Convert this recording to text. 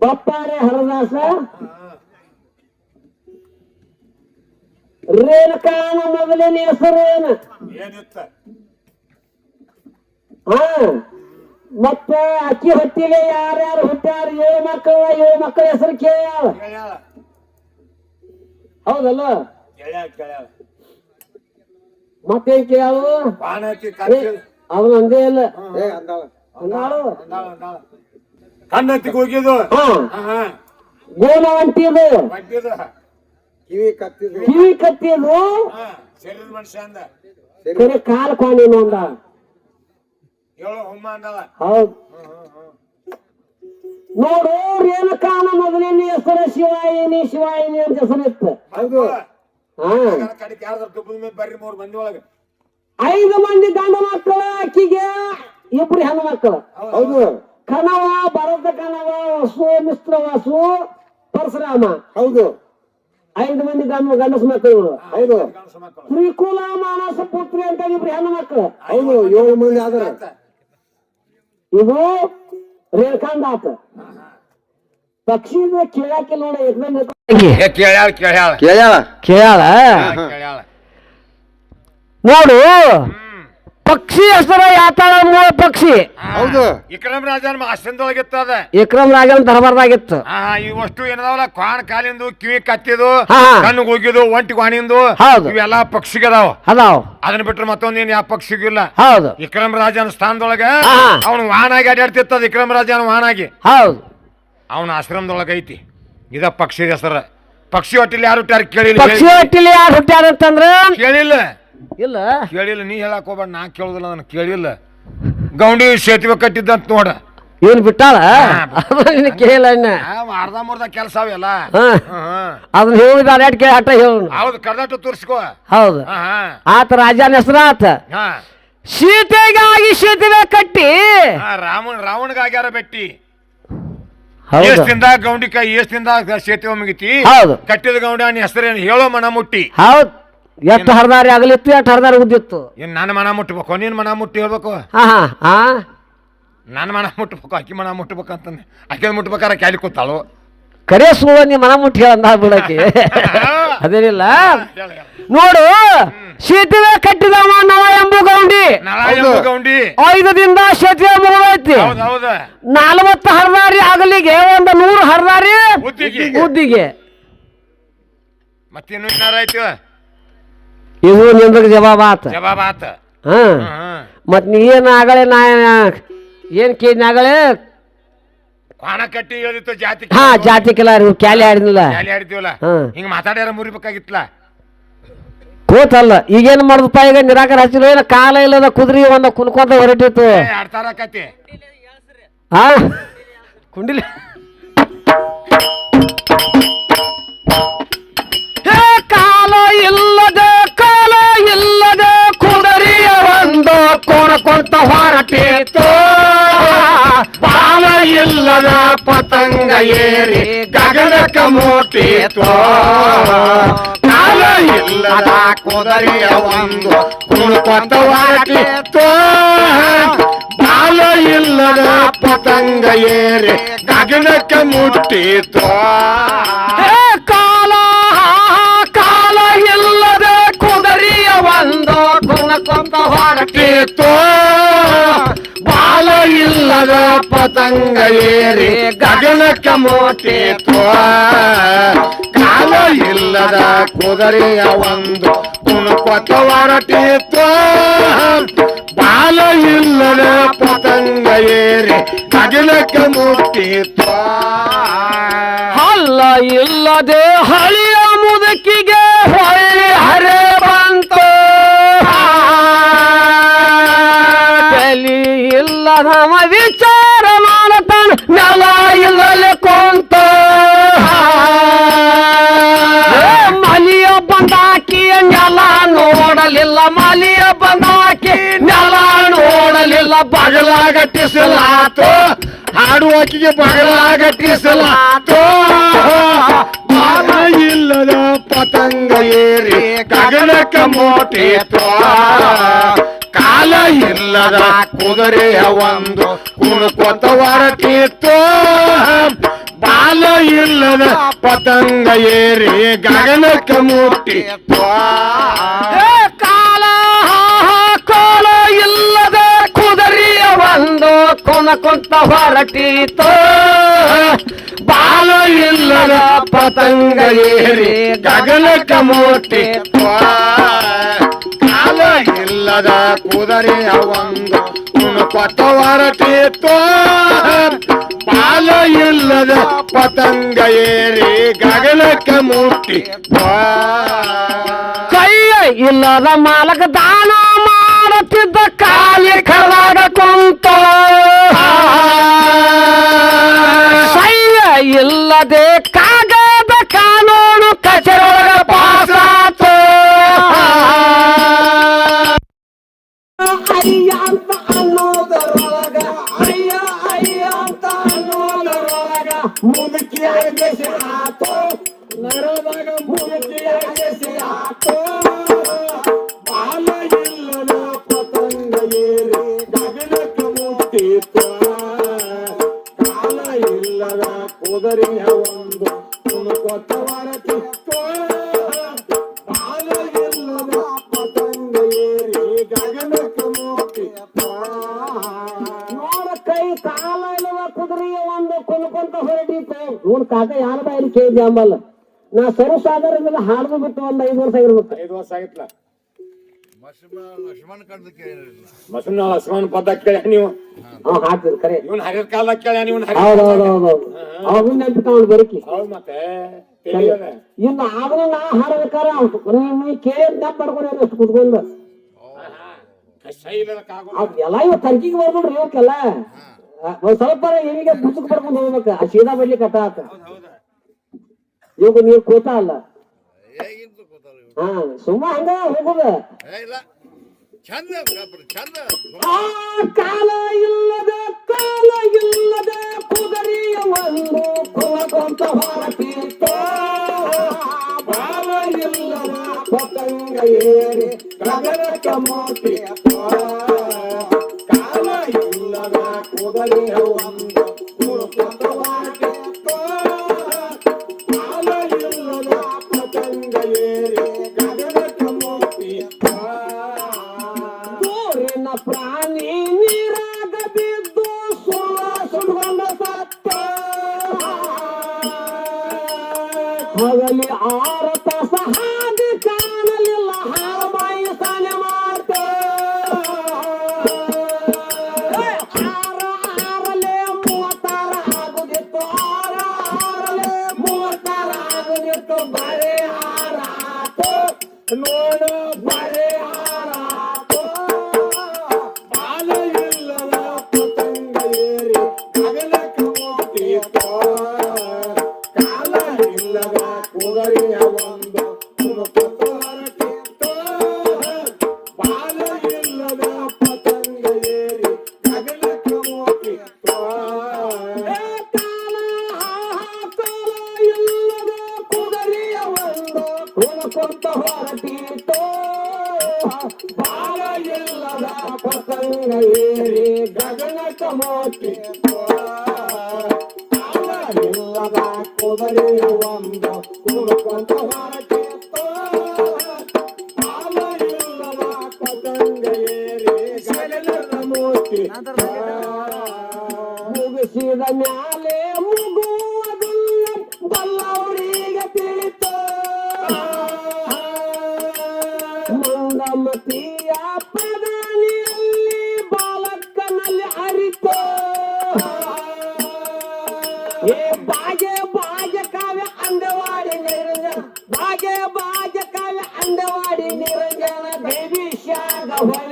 ಬಪ್ಪಾರೆ ಹರದಾಸ? ರೇಣುಕಾನ ಮೊದಲಿನ ಹೆಸರು ಏನು? ಏನಿತ್ತ? ಹಾ ಮತ್ತ ಅಕ್ಕಿ ಹೊತ್ತಿಗೆ ಯಾರ್ಯಾರು ಹುಟ್ಟ್ಯಾರ? ಏ ಮಕ್ಕಳ ಏ ಮಕ್ಕಳ ಹೆಸರು ಕೇಳ ಹೌದಲ್ಲ? ಮತ್ತೆ ಮತ್ತೇನ್ ಕೇಳು ಅವನು ಅಂದೇ ಇಲ್ಲ. ಏ ಅಂದಾಳ. ಅಂದಾಳು? ಅಂದಾಳ ಅಂದಾಳ. ಕಣ್ಣತ್ತಿಗೆ ಹೋಗಿದ್ದು. ಹಾ. ಹಾ ಹಾ. ಗೋಣ ಅಂಟಿದು ಬಡ್ಡಿದ. ಕಿವಿ ಕತ್ತಿದ್ರು ಕಿವಿ ಕಟ್ಟಿದು ಹಾ ಶರೀರದ ಮನುಷ್ಯ ಅಂದ. ಕರೆ ಕಾಲ್ ಕೊಂಡಿನ ಅಂದ. ಹೇಳು ಹುಮ್ಮ ಅಂದಳ ಹೌದು. ನೋಡು ರೇಣುಕಾನ ಮೊದಲಿನ ಹೆಸರು ಶಿವಾಯಿನಿ ಶಿವಾಯಿನಿ ಅಂತ ಹೆಸರಿತ್ತು ಹೌದು. ಕಡೆಗೆ ಯಾರ್ದಾರ ದುಬ್ಬದ ಮೇಲೆ ಬರ್ರಿ ಮೂರ್ ಮಂದಿ ಒಳಗ. ಐದು ಮಂದಿ ಗಂಡ ಮಕ್ಕಳು ಆಕಿಗೆ ಇಬ್ರು ಹೆಣ್ಣು ಮಕ್ಕಳು. ಹೌದು. ಕಣವ ವಸು ಮಿಶ್ರ ವಸು ಪರಶುರಾಮ. ಹೌದು. ಐದು ಮಂದಿ ಗಂಡ ಗಂಡಸ ಮಕ್ಕಳು ಹೌದು. ತ್ರಿಕುಲ ಮಾನಸ ಪುತ್ರಿ ಅಂತ ಇಬ್ರು ಹೆಣ್ಣು ಮಕ್ಕಳು. ಹೌದು ಏಳು ಮಂದಿ ಆದ್ರ ಇದು ರೇಖಾಂಡ ಆತ ಪಕ್ಷಿದ ಕೇಳಾಕಿಲ್ಲ ನೋಡಿ ಏಕದಮ್ ಕೇಳ್ಯಾಳ ಕೇಳ ಕೇಳ್ಯಾಳ. ನೋಡು. ಪಕ್ಷಿ ಹೆಸರು ಯಾತಾಳ ಮೂಲ ಪಕ್ಷಿ? ಹೌದು. ವಿಕ್ರಮ್ ರಾಜನ್ ಅಷ್ಟೊಂದೊಳಗಿತ್ತು ಅದ ವಿಕ್ರಮ್ ರಾಜನ್ ದರ್ಬಾರ್ದಾಗಿತ್ತು. ಆ, ಇವಷ್ಟು ಏನದಾವಲ್ಲ ಕ್ವಾಣ ಕಾಲಿಂದು ಕಿವಿ ಕತ್ತಿದು ಹಾ. ಕಣ್ಣಿಗೆ ಹೋಗಿದ್ದು ಒಂಟಿ ಕ್ವಾಣಿಂದು ಹೌದು. ಇವೆಲ್ಲ ಪಕ್ಷಿಗೆ ಅದಾವ ಅದಾವ್ ಅದನ್ನ ಬಿಟ್ರೆ ಮತ್ತೊಂದೇನ್ ಯಾವ ಪಕ್ಷಿಗೂ ಇಲ್ಲ. ಹೌದು. ವಿಕ್ರಮ್ ರಾಜನ ಸ್ಥಾನದೊಳಗ ಹಾ. ಅವನು ವಾಹನಾಗಿ ಅಡ್ಯಾಡ್ತಿತ್ತ ವಿಕ್ರಮ ರಾಜನ ವಾಹನಾಗಿ. ಹೌದು. ಅವನ ಆಶ್ರಮದೊಳಗ ಐತಿ. ಇದ ಪಕ್ಷಿ ಹೆಸರ. ಪಕ್ಷಿ ಹೊಟ್ಟಿಲಿ ಯಾರು ಹುಟ್ಟಾರ ಕೇಳಿಲ್ಲ. ಪಕ್ಷಿ ಹೊಟ್ಟಿಲಿ ಯಾರು ಹುಟ್ಟ್ಯಾರ ಅಂತಂದ್ರೆ? ಕೇಳಿಲ್ಲ. ಇಲ್ಲ. ಕೇಳಿಲ್ಲ ನೀ ಹೇಳಕ್ ಹೋಗ್ಬೇಡ ನಾ ಕೇಳುದಿಲ್ಲ ಅದನ್ನ ಕೇಳಿಲ್ಲ. ಗೌಂಡಿ ಸೇತುವೆ ಕಟ್ಟಿದ್ದಂತ ನೋಡ. ಏನ್ ಬಿಟ್ಟಾಳ? ನಿನ್ನ ಕೇಳ ಅರ್ಧ ಮುರ್ಧ ಕೆಲಸ ಅವೆಲ್ಲ. ಅದನ್ನ ಹೇಳಿದ ಅಡ್ಯಾಟ್ ಕೇಳಿ ಅಟ್ಟ ಹೇಳು ಹೌದು ಕರ್ನಾಟಕ ತೋರಿಸ್ಕೋ. ಹೌದು. ಆತ ರಾಜನ ಹೆಸರ ಆತ. ಸೀತೆಗಾಗಿ ಸೇತುವೆ ಕಟ್ಟಿ. ರಾಮನ್ ರಾವಣ ರಾವಣಗಾಗ್ಯಾರ ಬೆಟ್ಟಿ? ಎಷ್ಟಿಂದ ಗೌಂಡಿಕಾಯಿ ಎಷ್ಟಿಂದ ಸೇತುವೆ ಮುಗಿತಿ? ಹೌದು. ಕಟ್ಟಿದ ಗೌಂಡಿ ಹೆಸರೇನು? ಹೇಳೋ ಮನ ಮುಟ್ಟಿ ಹೌದು. ಎಷ್ಟು ಹರಿದಾರಿ ಆಗಲಿತ್ತು ಎಷ್ಟು ಹರಿದಾರಿ ಉದ್ದಿತ್ತು? ಏನು ನನ್ನ ಮನ ಮುಟ್ಟಬೇಕು ನೀನ್ ಮನ ಮುಟ್ಟಿ ಹೇಳ್ಬೇಕು? ಹಾ ಹಾ ಹಾ ನನ್ನ ಮನ ಮುಟ್ಬೇಕು ಆಕಿ ಮನ ಮುಟ್ಬೇಕು ಅಂತಂದೆ. ಆಕೆ ಮುಟ್ಬೇಕಾರ ಕ್ಯಾಲಿ ಕೂತಾಳು. ಕರೆ ಸುಳ್ಳ ನೀ ಮನ ಮುಟ್ಟಿ ಹೇಳಂದ ಬಿಡಕ್ಕೆ ಅದೇನಿಲ್ಲ. ನೋಡು ಸೇತುವೆ ಕಟ್ಟಿದವ ನವ ಎಂಬು ಗೌಂಡಿ ನಳ ಎಂಬ ಗೌಂಡಿ ಐದು ದಿನದ ಸೇತುವೆ ಮುಗಿದೈತಿ ಹೌದ್ ಹೌದ. ನಲವತ್ತು ಹರಿದಾರಿ ಆಗಲಿಗೆ ಒಂದು ನೂರು ಹರದಾರಿ ಉದ್ದಿಗೆ. ಉದ್ದಿಗೆ. ಮತ್ತೇನು ಏನಾರ ಆಯ್ತು? ಇದು ನಿಂದ್ರಗ ಜವಾಬ್ ಆತ. ಜವಾಬ್ ಆತ. ಹಾ. ಮತ್ ನೀ ಏನ್ ಆಗಳೆ ನಾ ಏನ್ ಕೇಳಿನ ಆಗಳೆ ಕ್ವಾಣ ಕಟ್ಟಿ ಹೇಳಿತ್ತು ಜಾತಿ ಹಾ ಜಾತಿ ಕೆಲ ಕ್ಯಾಲಿ ಆಡಿದ್ನಿಲ್ಲ. ಕ್ಯಾಲಿ ಆಡ್ತೀವಲ್ಲ ಹಾಂ. ಹಿಂಗ ಮಾತಾಡ್ಯಾರ ಮುರಿಬೇಕಾಗಿತ್ತಲ್ಲ. ಕೂತಲ್ಲ. ಈಗೇನ್ ಮಾಡುದಪ್ಪ? ಈಗ ನಿರಾಕರ ಹಚ್ಚಿಲ್ಲ ಏನ ಕಾಲ ಇಲ್ಲದ ಕುದುರೆ ಒಂದ ಕುನ್ಕೊಂತ ಹೊರಟಿತ್ತು. ಏ, ಆಡ್ತಾರ ಕತಿ ಕುಂಡಿಲಿ. ಕೊಣಕೊಂತ ಹೊರಟಿತ್ತು ಬಾಲ ಇಲ್ಲದ ಪತಂಗ ಏರಿ ಗಗನಕ ಮೋಟೇತು ಕಾಲ ಇಲ್ಲದ ಕುದುರೆಯ ಒಂದು ಕುಣುಕೊತ್ತ ಹೊರಟಿತ್ತು ಬಾಲ ಇಲ್ಲದ ಪತಂಗ ಏರಿ ಗಗನಕ್ಕೆ ಮುಟ್ಟಿತ್ತು ಕೊಣಕೊಂತ ಹೊರಟಿತ್ತು ಬಾಲ ಇಲ್ಲದ ಪತಂಗ ಏರಿ ಗಗನಕ್ಕೆ ಮೋಟಿತ್ತು ಕಾಲ ಇಲ್ಲದ ಕುದುರೆಯ ಒಂದು ಕುಣುಕೊತ್ತ ಹೊರಟಿತ್ತು ಬಾಲ ಇಲ್ಲದ ಪತಂಗ ಏರಿ ಗಗನಕ್ಕೆ ಮುಟ್ಟಿತ್ತು ಹಲ್ಲ ಇಲ್ಲದೆ ಹಳಿಯ ಇಲ್ಲದವ ವಿಚಾರ ಮಾಡತಾನ ನೆಲ ಇಲ್ಲಲೆ ಕೊಂತ ಮಲಿಯ ಬಂದಾಕಿ ನೆಲ ನೋಡಲಿಲ್ಲ, ಮಲಿಯ ಬಂದಾಕಿ ನೆಲ ನೋಡಲಿಲ್ಲ ಬಗಲಾಗಟ್ಟಿಸಲಾತು ಹಾಡುವಕಿಗೆ ಬಗಲಾಗಟ್ಟಿಸಲಾತು ಇಲ್ಲದ ಪತಂಗ ಏರಿ ಗಗನಕ್ಕ ಮೋಟಿತ್ತು ಕಾಲ ಇಲ್ಲದ ಕುದುರೆಯ ಒಂದು ಕುಣುಕೊತ ಹೊರಟಿತ್ತು ಬಾಲ ಇಲ್ಲದ ಪತಂಗ ಏರಿ ಗಗನಕ್ಕೆ ಮುಟ್ಟಿ ಏ ಕಾಲ ಕಾಲ ಇಲ್ಲದ ಕುದುರೆಯ ಒಂದು ಕುಣಕೊಂತ ಹೊರಟೀತು ಬಾಲ ಇಲ್ಲದ ಪತಂಗ ಏರಿ ಗಗನಕ್ಕೆ ಮುಟ್ಟಿ ಕಾಲ ಇಲ್ಲದ ಕುದರಿ ಅವಂಗ ಹೊರಟಿತ್ತು ಪಾಲ ಇಲ್ಲದ ಪತಂಗ ಏರಿ ಗಗನಕ್ಕೆ ಮುಟ್ಟಿ. ಕೈಯ ಇಲ್ಲದ ಮಾಲಕ ದಾನ ಮಾಡುತ್ತಿದ್ದ ಕಾಲಿ ಕಲಾಗ ಕುಂತ. ಸೈಯ ಇಲ್ಲದೆ ಕಾಕ ಯಾರ ಬಾಯಲ್ಲಿ ಕೇಳಿ ಅಂಬಲ್ಲ ನಾ ಸರಸ ಸಾಧಾರಣ ಹಾಡ್ದು ಬಿಟ್ಟು ಒಂದ್ ಐದು ವರ್ಷ ಆಗಿರ್ಬೇಕು. ಐದು ವರ್ಷ ಆಗಿತ್ಲ? ಬಸವನ ಲಕ್ಷ್ಮಣ ಪದ ಕೇಳ ನೀವು? ಅವ್ ಹಾಕ್ತಿದ್ರು ಕರೆ. ಇವನ್ ಹರಿದ ಕಾಲ ಕೇಳ ನೀವು? ಹೌದ್ ಹೌದ್ ಹೌದ್ ಹೌದ್. ಅವ್ನ ಬರಕಿ. ಹೌದು ಮತ್ತೆ ತಿಳಿಯದ? ಇನ್ನು ಆದ್ರೆ ನಾ ಹಾಡ್ಬೇಕಾರ ನೀ ಕೇಳಿ ನೆಪ್ ಮಾಡ್ಕೊಂಡು ಅಷ್ಟು ಕುತ್ಕೊಂಡು. ಎಲ್ಲ ಇವ್ ತರ್ಕಿಗೆ ಬರ್ಬಿಡ್ರಿ ಇವಕ್ಕೆಲ್ಲ ಒಂದ್ ಸ್ವಲ್ಪ ಏನಿಗೆ ಬುಸುಕ್ ಪಡ್ಕೊಂಡು ಹೋಗ್ಬೇಕ. ಆ ಶೀದಾ ಬರ್ಲಿಕ್ಕೆ ಕಟ್ಟ ಆತ. ಇವಾಗ ನೀವ್ ಕೂತ ಅಲ್ಲ? ಹಾ ಸುಮ್ಮ ಹಂಗ ಹೋಗುದ ಕಾಲ ಇಲ್ಲದ ಕಾಲ ಇಲ್ಲದ ಕುದರಿಯ ಒಂದು ಕುಲಕೊಂತ ಹೊರಟಿತ್ತು ಬಾಲ ಇಲ್ಲದ ಪತಂಗ ಏರಿ ಗಗನಕ್ಕ ಮುಟ್ಟಿತ್ತು ಕಾಲ ಇಲ್ಲದ ಕುದರಿಯ ಒಂದು ಪತಂಗ ತುಣುಕುತ್ತ ಹೊರಟಿತ್ತು ಬಾಲ ಇಲ್ಲದ ಪತಂಗ ಏರಿ ಗಗನಕ್ಕೆ ಮುಟ್ಟಿತು ಕಾಲ ಇಲ್ಲದ ಬಾಲ ಮುಗಿಸಿದ ಮ್ಯಾಲೆ Tchau.